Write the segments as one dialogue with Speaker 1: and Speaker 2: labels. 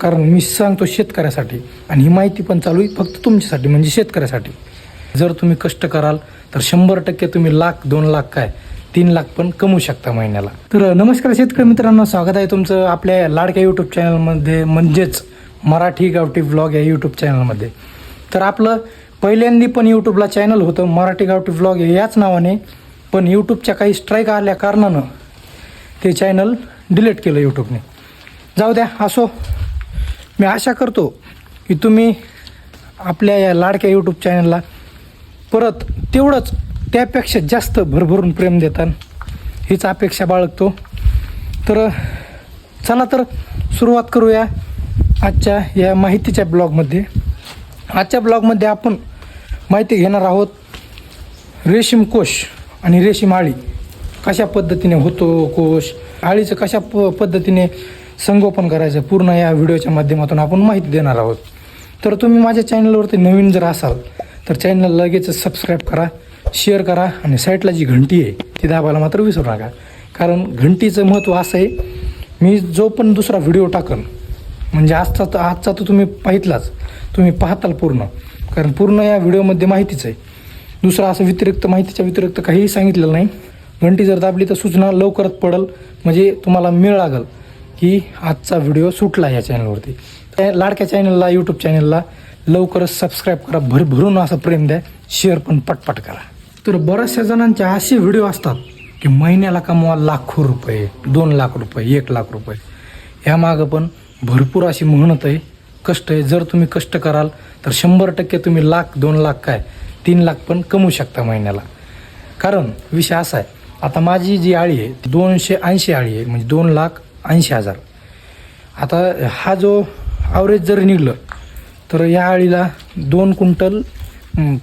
Speaker 1: कारण मी सांगतो शेतकऱ्यासाठी. आणि ही माहिती पण चालू आहे फक्त तुमच्यासाठी म्हणजे शेतकऱ्यासाठी. जर तुम्ही कष्ट कराल तर शंभर टक्के तुम्ही लाख दोन लाख काय तीन लाख पण कमवू शकता महिन्याला. तर नमस्कार शेतकरी मित्रांनो स्वागत आहे तुमचं आपल्या लाडक्या यूट्यूब चॅनलमध्ये म्हणजेच मराठी गावठी व्लॉग या यूट्यूब चॅनलमध्ये तर आपलं पहिल्यांदी पण यूट्यूबला चॅनल होतं मराठी गावठी व्लॉग याच नावाने पण यूट्यूबच्या काही स्ट्राईक आल्या कारणानं ते चॅनल डिलीट केलं यूट्यूबने जाऊ द्या असो. मी आशा करतो की तुम्ही आपल्या या लाडक्या यूट्यूब चॅनलला परत तेवढंच त्यापेक्षा जास्त भरभरून प्रेम देतात हीच अपेक्षा बाळगतो. तर चला तर सुरुवात करूया आजच्या या माहितीच्या ब्लॉगमध्ये. आजच्या ब्लॉगमध्ये आपण माहिती घेणार आहोत रेशीम कोश आणि रेशीम आळी कशा पद्धतीने होतो कोश? आळीचं कशा प पद्धतीने संगोपन करायचं पूर्ण या व्हिडिओच्या माध्यमातून आपण माहिती देणार आहोत. तर तुम्ही माझ्या चॅनलवरती नवीन जर असाल तर चॅनल लगेच सबस्क्राईब करा शेअर करा आणि साईडला जी घंटी आहे ती दाबायला मात्र विसरू नका. कारण घंटीचं महत्त्व असं आहे मी जो पण दुसरा व्हिडिओ टाकन म्हणजे आजचा तर आजचा तर तुम्ही पाहितलाच तुम्ही पाहताल पूर्ण. कारण पूर्ण या व्हिडिओमध्ये माहितीच आहे. दुसरा असं व्यतिरिक्त माहितीच्या व्यतिरिक्त काहीही सांगितलेलं नाही. घंटी जर दाबली तर सूचना लवकरच पडल म्हणजे तुम्हाला मिळ लागल. ही आजचा व्हिडिओ सुटला या चॅनलवरती त्या लाडक्या चॅनलला यूट्यूब चॅनलला लवकरच सबस्क्राईब करा भरभरून असं प्रेम द्या शेअर पण पटपट करा. तर बऱ्याचशा जणांचे असे व्हिडिओ असतात की महिन्याला कमवा लाखो रुपये दोन लाख रुपये एक लाख रुपये. ह्यामागं पण भरपूर अशी मेहनत आहे कष्ट आहे. जर तुम्ही कष्ट कराल तर शंभर टक्के तुम्ही लाख दोन लाख काय तीन लाख पण कमवू शकता महिन्याला. कारण विषय असा आहे आता माझी जी आळी आहे ती दोनशे ऐंशी आळी आहे म्हणजे दोन लाख ऐंशी हजार. आता हा जो ॲव्हरेज जर निघलं तर या आळीला दोन क्विंटल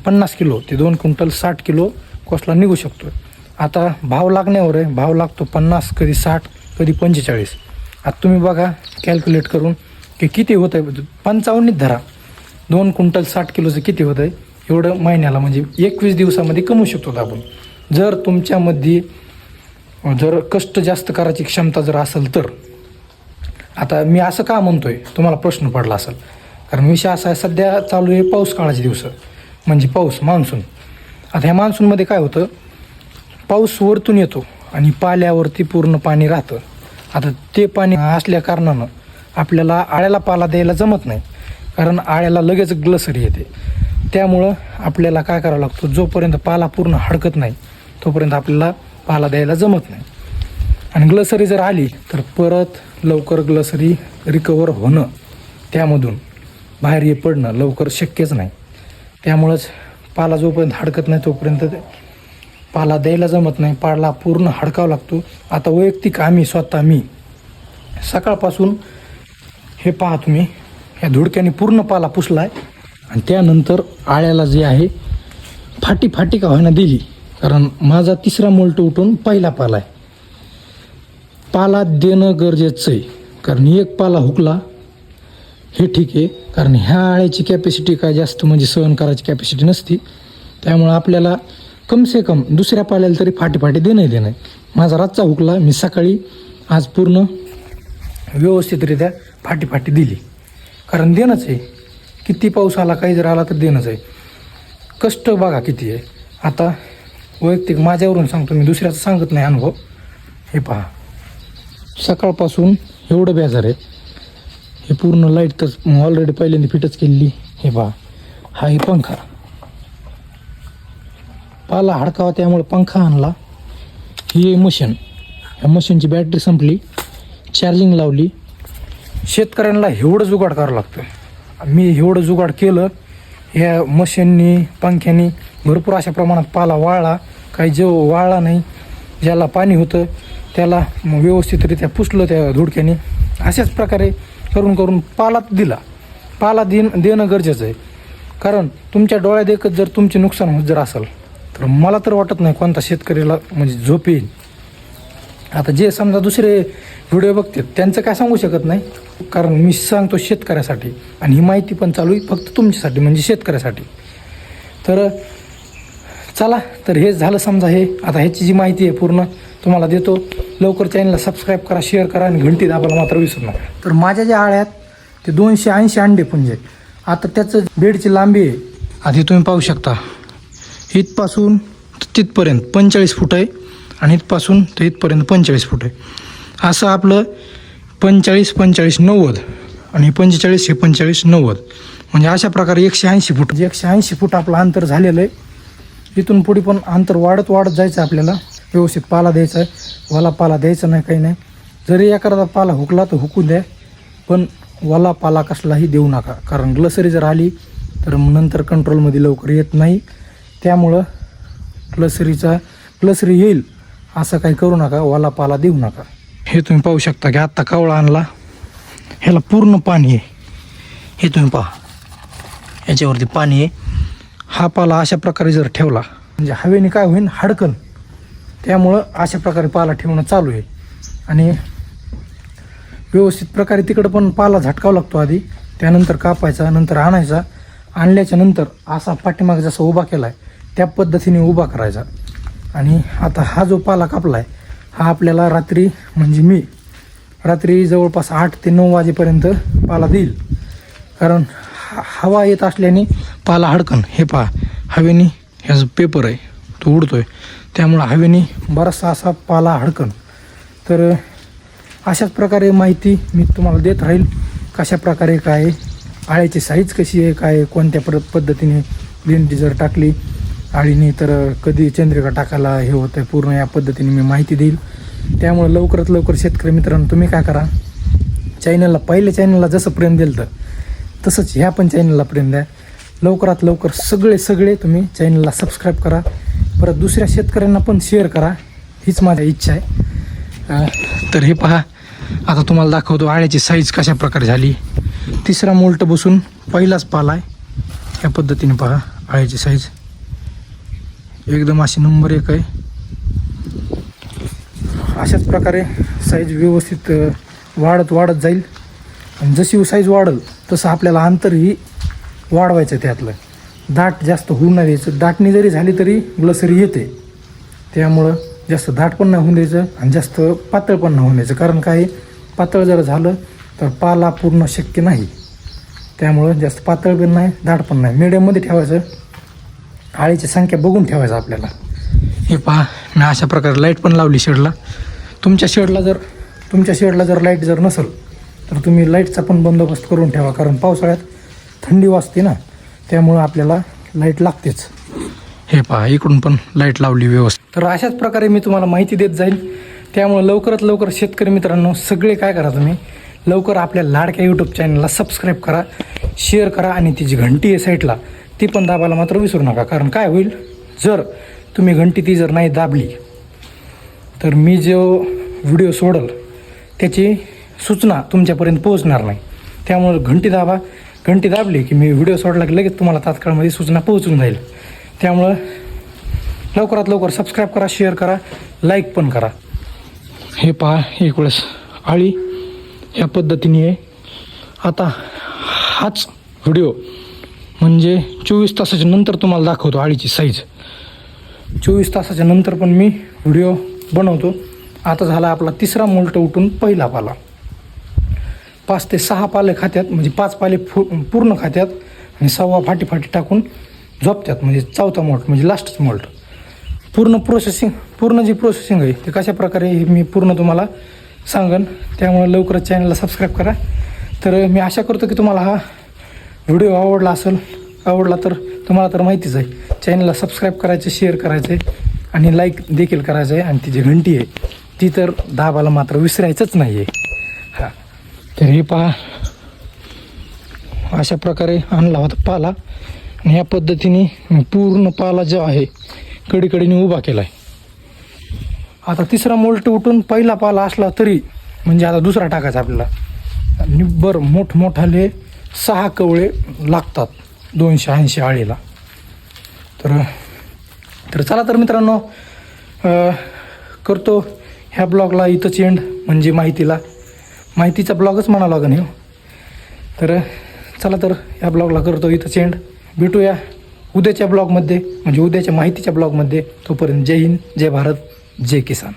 Speaker 1: पन्नास किलो ते दोन क्विंटल साठ किलो कॉस्टला निघू शकतो आता भाव लागण्यावर आहे भाव लागतो पन्नास कधी साठ कधी पंचेचाळीस. आता तुम्ही बघा कॅल्क्युलेट करून की किती होत आहे पंचावन्नीत धरा. दोन क्विंटल साठ किलोचं किती होत आहे एवढं महिन्याला म्हणजे एकवीस दिवसामध्ये कमवू शकतो आपण. जर तुमच्यामध्ये जर कष्ट जास्त करायची क्षमता जर असेल तर. आता मी असं का म्हणतोय? तुम्हाला प्रश्न पडला असेल. कारण विषय असा आहे सध्या चालू आहे पाऊस काळाचे दिवस. म्हणजे पाऊस मान्सून. आता ह्या मान्सूनमध्ये काय होतं? पाऊस वरतून येतो आणि पाल्यावरती पूर्ण पाणी राहतं. आता ते पाणी असल्या कारणानं आपल्याला आळ्याला पाला द्यायला जमत नाही. कारण आळ्याला लगेच ग्लसरी येते. त्यामुळं आपल्याला काय करावं लागतं? जोपर्यंत पाला पूर्ण हडकत नाही तोपर्यंत आपल्याला पाला द्यायला जमत नाही. आणि ग्लसरी जर आली तर परत लवकर ग्लसरी रिकवर होणं त्यामधून बाहेर ये पडणं लवकर शक्यच नाही. त्यामुळंच पाला जोपर्यंत हडकत नाही तोपर्यंत पाला द्यायला जमत नाही. पाला पूर्ण हडकावा लागतो. आता वैयक्तिक आम्ही स्वतः मी सकाळपासून हे पहा तुम्ही ह्या धुडक्याने पूर्ण पाला पुसला आहे आणि त्यानंतर आळ्याला जे आहे फाटी फाटी का व्हायना दिली. कारण माझा तिसरा मोल्ट उठून पहिला पाला आहे. पाला देणं गरजेचं आहे कारण एक पाला हुकला हे ठीक आहे कारण ह्या आळ्याची कॅपॅसिटी काय जास्त म्हणजे सहन करायची कॅपॅसिटी नसती त्यामुळं आपल्याला कमसे कम दुसऱ्या पाल्याला तरी फाटीफाटी फाटी देणं देणं आहे. माझा रातचा हुकला मी सकाळी आज पूर्ण व्यवस्थितरित्या फाटी फाटी दिली. कारण देणंच आहे. किती पाऊस आला काही जर आला तर देणंच आहे. कष्ट बघा किती आहे. आता वैयक्तिक माझ्यावरून सांगतो मी दुसऱ्याचं सांगत नाही अनुभव. हे पहा. सकाळपासून एवढं बेजार आहे. हे पूर्ण लाइट तर ऑलरेडी पहिल्यांदा फिटच केलेली. हे पहा. हा हे पंखा. पाला हडकावा त्यामुळे पंखा आणला. ही मशीन ह्या मशीनची बॅटरी संपली. चार्जिंग लावली. शेतकऱ्यांना एवढं जुगाड करावं लागतं. मी एवढं जुगाड केलं. ह्या मशीननी पंख्यानी भरपूर अशा प्रमाणात पाला वाळला. काही जो वाळला नाही. ज्याला पाणी होतं त्याला व्यवस्थितरित्या पुसलं त्या धुडक्याने. अशाच प्रकारे करून करून पाला दिला. पाला देण देणं गरजेचं आहे. कारण तुमच्या डोळ्यात एकच जर तुमचे नुकसान होत जर असेल तर मला तर वाटत नाही कोणता शेतकरीला म्हणजे झोप येईल. आता जे समजा दुसरे व्हिडिओ बघतात त्यांचं काय सांगू शकत नाही. कारण मी सांगतो शेतकऱ्यासाठी. आणि ही माहिती पण चालू आहे फक्त तुमच्यासाठी म्हणजे शेतकऱ्यासाठी. तर चला तर हे झालं समजा हे. आता ह्याची जी माहिती आहे पूर्ण तुम्हाला देतो. लवकर चॅनलला सबस्क्राईब करा शेअर करा आणि घंटी दाबायला मात्र विसरू नका. तर माझ्या ज्या आळ्यात ते दोनशे ऐंशी अंडे पुंजे आता त्याचं बेडची लांबी आहे. आधी तुम्ही पाहू शकता. इथपासून तिथपर्यंत पंचेचाळीस फूट आहे आणि इथपासून ते इथपर्यंत पंचेचाळीस फूट आहे. असं आपलं पंचेचाळीस पंचेचाळीस नव्वद आणि पंचेचाळीस हे पंचेचाळीस नव्वद. म्हणजे अशा प्रकारे एकशे ऐंशी फूट. म्हणजे एकशे ऐंशी फूट आपलं अंतर झालेलं आहे. इथून पुढे पण अंतर वाढत वाढत जायचं आपल्याला. व्यवस्थित पाला द्यायचा आहे वाला पाला द्यायचा नाही काही नाही. जरी एखादा पाला हुकला तर हुकू द्या पण वाला पाला कसलाही देऊ नका. कारण ग्लसरी जर आली तर मग नंतर कंट्रोलमध्ये लवकर येत नाही. त्यामुळं ग्लसरीचा ग्लसरी येईल असं काही करू नका वाला पाला देऊ नका. हे तुम्ही पाहू शकता की आत्ता कावळा आणला. ह्याला पूर्ण पाणी आहे. हे तुम्ही पहा. याच्यावरती पाणी आहे. हा पाला अशा प्रकारे जर ठेवला म्हणजे हवेने काय होईल हाडकन. त्यामुळं अशा प्रकारे पाला ठेवणं चालू आहे. आणि व्यवस्थित प्रकारे तिकडं पण पाला झटकावा लागतो आधी. त्यानंतर कापायचा नंतर आणायचा. आणल्याच्या नंतर असा पाठीमाग जसा उभा केला आहे त्या पद्धतीने उभा करायचा. आणि आता हा जो पाला कापला आहे हा आपल्याला रात्री म्हणजे मी रात्री जवळपास आठ ते नऊ वाजेपर्यंत पाला देईल. कारण हवा येत असल्याने पाला हडकन. हे पहा हवेने ह्याचं जो पेपर आहे तो उडतोय. त्यामुळं हवेने बराचसा असा पाला हडकन. तर अशाच प्रकारे माहिती मी तुम्हाला देत राहील कशा प्रकारे काय आहे, आळ्याची साईज कशी आहे काय आहे, कोणत्या प्र पद्धतीने लेंटी जर टाकली आळीने तर कधी चंद्रिका टाकायला हे होतं आहे पूर्ण या पद्धतीने मी माहिती देईल. त्यामुळं लवकरात लवकर शेतकरी मित्रांनो तुम्ही काय करा चॅनलला पहिल्या चॅनलला जसं प्रेम दिलं तर तसंच ह्या पण चॅनलला प्रेम द्या. लवकरात लवकर सगळे सगळे तुम्ही चॅनलला सबस्क्राईब करा. परत दुसऱ्या शेतकऱ्यांना पण शेअर करा. हीच माझी इच्छा आहे. तर हे पहा. आता तुम्हाला दाखवतो आळ्याची साईज कशा प्रकारे झाली. तिसरा मोल्ट बसून पहिलाच पाला आहे. ह्या पद्धतीने पहा आळ्याची साईज एकदम अशी नंबर एक आहे. अशाच प्रकारे साईज व्यवस्थित वाढत वाढत जाईल. आणि जशी साईज वाढल तसं आपल्याला अंतरही वाढवायचं त्यातलं. दाट जास्त होऊ नाही द्यायचं दाटणी जरी झाली तरी ग्लसरी येते. त्यामुळं जास्त दाट पण नाही होऊन द्यायचं आणि जास्त पातळ पण नाही होऊन द्यायचं. कारण काय? पातळ जर झालं तर पाला पूर्ण शक्य नाही. त्यामुळं जास्त पातळ पण नाही दाट पण नाही. मिडियममध्ये ठेवायचं. आळीची संख्या बघून ठेवायचं आपल्याला. हे पहा मी अशा प्रकारे लाइट पण लावली शेडला तुमच्या शेडला जर तुमच्या शेडला जर लाइट जर नसेल तर तुम्ही लाईटचा पण बंदोबस्त करून ठेवा कारण पावसाळ्यात थंडी वाजते ना त्यामुळं आपल्याला लाइट लागतेच. हे पहा इकडून पण लाइट लावली व्यवस्थित. तर अशाच प्रकारे मी तुम्हाला माहिती देत जाईल त्यामुळे लवकरात लवकर शेतकरी मित्रांनो सगळे काय करा तुम्ही लवकर आपल्या लाडक्या यूट्यूब चॅनलला सबस्क्राईब करा शेअर करा आणि ती जी घंटी आहे साईडला ती पण दाबायला मात्र विसरू नका. कारण काय होईल जर तुम्ही घंटी ती जर नाही दाबली तर मी जो व्हिडिओ सोडल त्याची सूचना तुमच्यापर्यंत पोहोचणार नाही. त्यामुळे घंटी दाबा. घंटी दाबली की मी व्हिडिओ सोडला की लगेच तुम्हाला तात्काळमध्ये सूचना पोहोचून जाईल. त्यामुळं लवकरात लवकर सबस्क्राईब करा शेअर करा लाईक पण करा. हे पहा एक वेळेस आळी ह्या पद्धतीने आहे. आता हाच व्हिडिओ म्हणजे चोवीस तासाच्या नंतर तुम्हाला दाखवतो आळीची साईज चोवीस तासाच्या नंतर पण मी व्हिडिओ बनवतो. आता झाला आपला तिसरा मोल्ट उठून पहिला पाला. पाच ते सहा पाले खात्यात म्हणजे पाच पाले फु पूर्ण खात्यात आणि सव्वा फाटी फाटी टाकून झोपतात म्हणजे चौथा मॉल्ट म्हणजे लास्टच मॉल्ट. पूर्ण प्रोसेसिंग पूर्ण जी प्रोसेसिंग आहे ते कशा प्रकारे हे मी पूर्ण तुम्हाला सांगन त्यामुळे लवकरच चॅनलला सबस्क्राईब करा. तर मी आशा करतो की तुम्हाला हा व्हिडिओ आवडला असेल आवडला तर तुम्हाला तर माहितीच आहे. चॅनलला सबस्क्राईब करायचं शेअर करायचं आहे आणि लाईक देखील करायचं आहे आणि ती जी घंटी आहे ती तर दाबाला मात्र विसरायचंच नाही आहे तर हे पहा. अशा प्रकारे आणला होता पाला. आणि या पद्धतीने पूर्ण पाला जो आहे कडीकडीने उभा केला आहे आता तिसरा मोल्ट उठून पहिला पाला असला तरी म्हणजे आता दुसरा टाकायचा आपल्याला. बरं मोठमोठाले सहा कवळे लागतात दोनशे ऐंशी आळीला. तर तर चला तर मित्रांनो करतो ह्या ब्लॉगला इथंच एंड म्हणजे माहितीला. माहितीचा ब्लॉगच म्हणावा लागेल हो. तर चला तर या ब्लॉगला करतो इथंच एंड भेटूया उद्याच्या ब्लॉगमध्ये म्हणजे उद्याच्या माहितीच्या ब्लॉगमध्ये. तोपर्यंत जय हिंद जय भारत जय किसान.